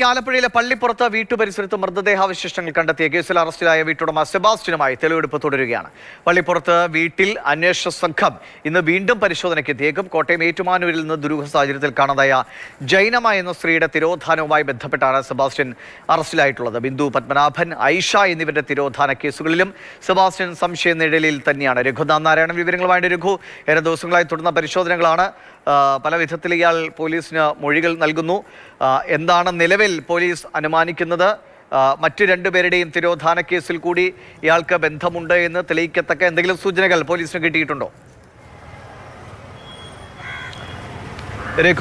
ആലപ്പുഴയിലെ പള്ളിപ്പുറത്ത് വീട്ടുപരിസരത്ത് മൃതദേഹാവശിഷ്ടങ്ങൾ കണ്ടെത്തിയ കേസിൽ അറസ്റ്റിലായ വീട്ടുടമ സെബാസ്റ്റിനുമായി തെളിവെടുപ്പ് തുടരുകയാണ്. പള്ളിപ്പുറത്ത് വീട്ടിൽ അന്വേഷണ സംഘം ഇന്ന് വീണ്ടും പരിശോധനയ്ക്ക് എത്തിയേക്കും. കോട്ടയം ഏറ്റുമാനൂരിൽ നിന്ന് ദുരൂഹ സാഹചര്യത്തിൽ കാണാതായ ജൈനമ എന്ന സ്ത്രീയുടെ തിരോധാനവുമായി ബന്ധപ്പെട്ടാണ് സെബാസ്റ്റ്യൻ അറസ്റ്റിലായിട്ടുള്ളത്. ബിന്ദു പത്മനാഭൻ ഐഷ എന്നിവരുടെ തിരോധാന കേസുകളിലും സെബാസ്റ്റ്യൻ സംശയ നിഴലിൽ തന്നെയാണ്. രഘുനാഥ് നാരായണൻ വിവരങ്ങളുമായി രഘു ഏറെ ദിവസങ്ങളായി തുടർന്ന പരിശോധനകളാണ്. പല വിധത്തിൽ ഇയാൾ പോലീസിന് മൊഴികൾ നൽകുന്നു. എന്താണ് നിലവിൽ പോലീസ് അനുമാനിക്കുന്നത് മറ്റു രണ്ടുപേരുടെയും തിരോധാന കേസിൽ കൂടി ഇയാൾക്ക് ബന്ധമുണ്ട് എന്ന് തെളിയിക്കത്തക്ക എന്തെങ്കിലും സൂചനകൾ പോലീസിന് കിട്ടിയിട്ടുണ്ടോ?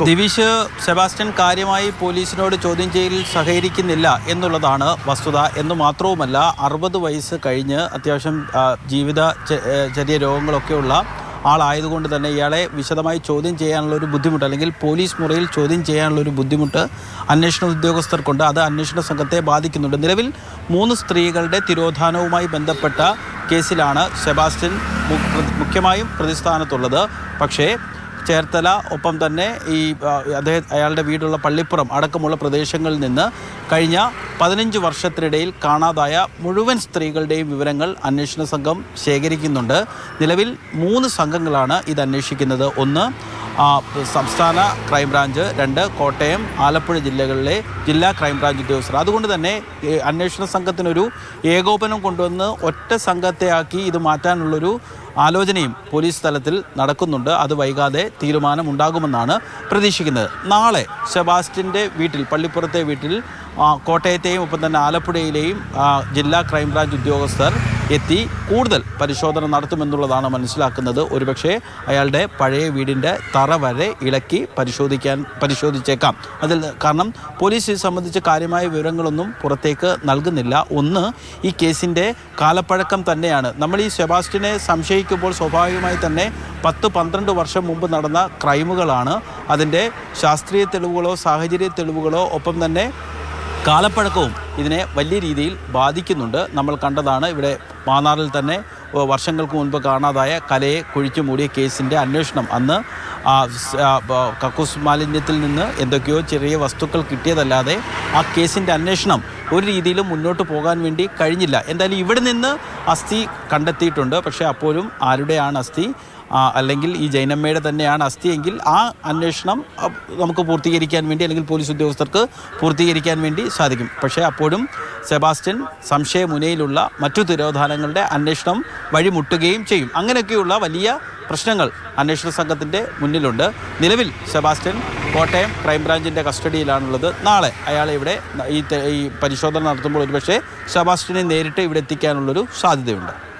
ദിവിഷ് സെബാസ്റ്റ്യൻ കാര്യമായി പോലീസിനോട് ചോദ്യം ചെയ്യലിൽ സഹകരിക്കുന്നില്ല എന്നുള്ളതാണ് വസ്തുത. എന്ന് മാത്രവുമല്ല അറുപത് വയസ്സ് കഴിഞ്ഞ് അത്യാവശ്യം ജീവിത ചെറിയ രോഗങ്ങളൊക്കെയുള്ള ആളായതുകൊണ്ട് തന്നെ ഇയാളെ വിശദമായി ചോദ്യം ചെയ്യാനുള്ള ഒരു ബുദ്ധിമുട്ട് അല്ലെങ്കിൽ പോലീസ് മുറിയിൽ ചോദ്യം ചെയ്യാനുള്ള ഒരു ബുദ്ധിമുട്ട് അന്വേഷണ ഉദ്യോഗസ്ഥർക്കുണ്ട്. അത് അന്വേഷണ സംഘത്തെ ബാധിക്കുന്നുണ്ട്. നിലവിൽ മൂന്ന് സ്ത്രീകളുടെ തിരോധാനവുമായി ബന്ധപ്പെട്ട കേസിലാണ് സെബാസ്റ്റ്യൻ മുഖ്യമായും പ്രതിസ്ഥാനത്തുള്ളത്. പക്ഷേ ചേർത്തല ഒപ്പം തന്നെ ഈ അദ്ദേഹം അയാളുടെ വീടുള്ള പള്ളിപ്പുറം അടക്കമുള്ള പ്രദേശങ്ങളിൽ നിന്ന് കഴിഞ്ഞ പതിനഞ്ച് വർഷത്തിനിടയിൽ കാണാതായ മുഴുവൻ സ്ത്രീകളുടെയും വിവരങ്ങൾ അന്വേഷണ സംഘം ശേഖരിക്കുന്നുണ്ട്. നിലവിൽ മൂന്ന് സംഘങ്ങളാണ് ഇത് അന്വേഷിക്കുന്നത്. ഒന്ന് സംസ്ഥാന ക്രൈംബ്രാഞ്ച് രണ്ട് കോട്ടയം ആലപ്പുഴ ജില്ലകളിലെ ജില്ലാ ക്രൈംബ്രാഞ്ച് ഉദ്യോഗസ്ഥർ. അതുകൊണ്ട് തന്നെ അന്വേഷണ സംഘത്തിനൊരു ഏകോപനം കൊണ്ടുവന്ന് ഒറ്റ സംഘത്തെ ആക്കി ഇത് മാറ്റാനുള്ളൊരു ആലോചനയും പോലീസ് തലത്തിൽ നടക്കുന്നുണ്ട്. അത് വൈകാതെ തീരുമാനമുണ്ടാകുമെന്നാണ് പ്രതീക്ഷിക്കുന്നത്. നാളെ സെബാസ്റ്റിന്റെ വീട്ടിൽ പള്ളിപ്പുറത്തെ വീട്ടിൽ കോട്ടയത്തെയും ഒപ്പം തന്നെ ആലപ്പുഴയിലെയും ജില്ലാ ക്രൈംബ്രാഞ്ച് ഉദ്യോഗസ്ഥർ എത്തി കൂടുതൽ പരിശോധന നടത്തുമെന്നുള്ളതാണ് മനസ്സിലാക്കുന്നത്. ഒരുപക്ഷേ അയാളുടെ പഴയ വീടിന്റെ തറ വരെ ഇളക്കി പരിശോധിക്കാൻ പരിശോധിച്ചേക്കാം. അതിൽ കാരണം പോലീസ് ഇത് സംബന്ധിച്ച് കാര്യമായ വിവരങ്ങളൊന്നും പുറത്തേക്ക് നൽകുന്നില്ല. ഒന്ന് ഈ കേസിന്റെ കാലപ്പഴക്കം തന്നെയാണ്. നമ്മൾ ഈ സെബാസ്റ്റിനെ സംശയിക്കുമ്പോൾ സ്വാഭാവികമായി തന്നെ പത്ത് പന്ത്രണ്ട് വർഷം മുമ്പ് നടന്ന ക്രൈമുകളാണ്. അതിന്റെ ശാസ്ത്രീയ തെളിവുകളോ സാഹചര്യ തെളിവുകളോ ഒപ്പം തന്നെ കാലപ്പഴക്കവും ഇതിനെ വലിയ രീതിയിൽ ബാധിക്കുന്നുണ്ട്. നമ്മൾ കണ്ടതാണ് ഇവിടെ മാന്നാറിൽ തന്നെ വർഷങ്ങൾക്ക് മുൻപ് കാണാതായ കലയെ കുഴിച്ചു മൂടിയ കേസിന്റെ അന്വേഷണം. അന്ന് കക്കൂസ് മാലിന്യത്തിൽ നിന്ന് എന്തൊക്കെയോ ചെറിയ വസ്തുക്കൾ കിട്ടിയതല്ലാതെ ആ കേസിന്റെ അന്വേഷണം ഒരു രീതിയിലും മുന്നോട്ട് പോകാൻ വേണ്ടി കഴിഞ്ഞില്ല. എന്തായാലും ഇവിടെ നിന്ന് അസ്ഥി കണ്ടെത്തിയിട്ടുണ്ട്. പക്ഷേ അപ്പോഴും ആരുടെയാണ് അസ്ഥി? അല്ലെങ്കിൽ ഈ ജൈനമ്മയുടെ തന്നെയാണ് അസ്ഥിയെങ്കിൽ ആ അന്വേഷണം നമുക്ക് പൂർത്തീകരിക്കാൻ വേണ്ടി അല്ലെങ്കിൽ പോലീസ് ഉദ്യോഗസ്ഥർക്ക് പൂർത്തീകരിക്കാൻ വേണ്ടി സാധിക്കും. പക്ഷേ അപ്പോഴും സെബാസ്റ്റ്യൻ സംശയമുനയിലുള്ള മറ്റു തിരോധാനങ്ങളുടെ അന്വേഷണം വഴിമുട്ടുകയും ചെയ്യും. അങ്ങനെയൊക്കെയുള്ള വലിയ പ്രശ്നങ്ങൾ അന്വേഷണ സംഘത്തിന്റെ മുന്നിലുണ്ട്. നിലവിൽ സെബാസ്റ്റ്യൻ കോട്ടയം ക്രൈംബ്രാഞ്ചിന്റെ കസ്റ്റഡിയിലാണുള്ളത്. നാളെ അയാൾ ഇവിടെ ഈ പരിശോധന നടത്തുമ്പോൾ ഒരുപക്ഷെ സെബാസ്റ്റ്യനെ നേരിട്ട് ഇവിടെ എത്തിക്കാനുള്ളൊരു സാധ്യതയുണ്ട്.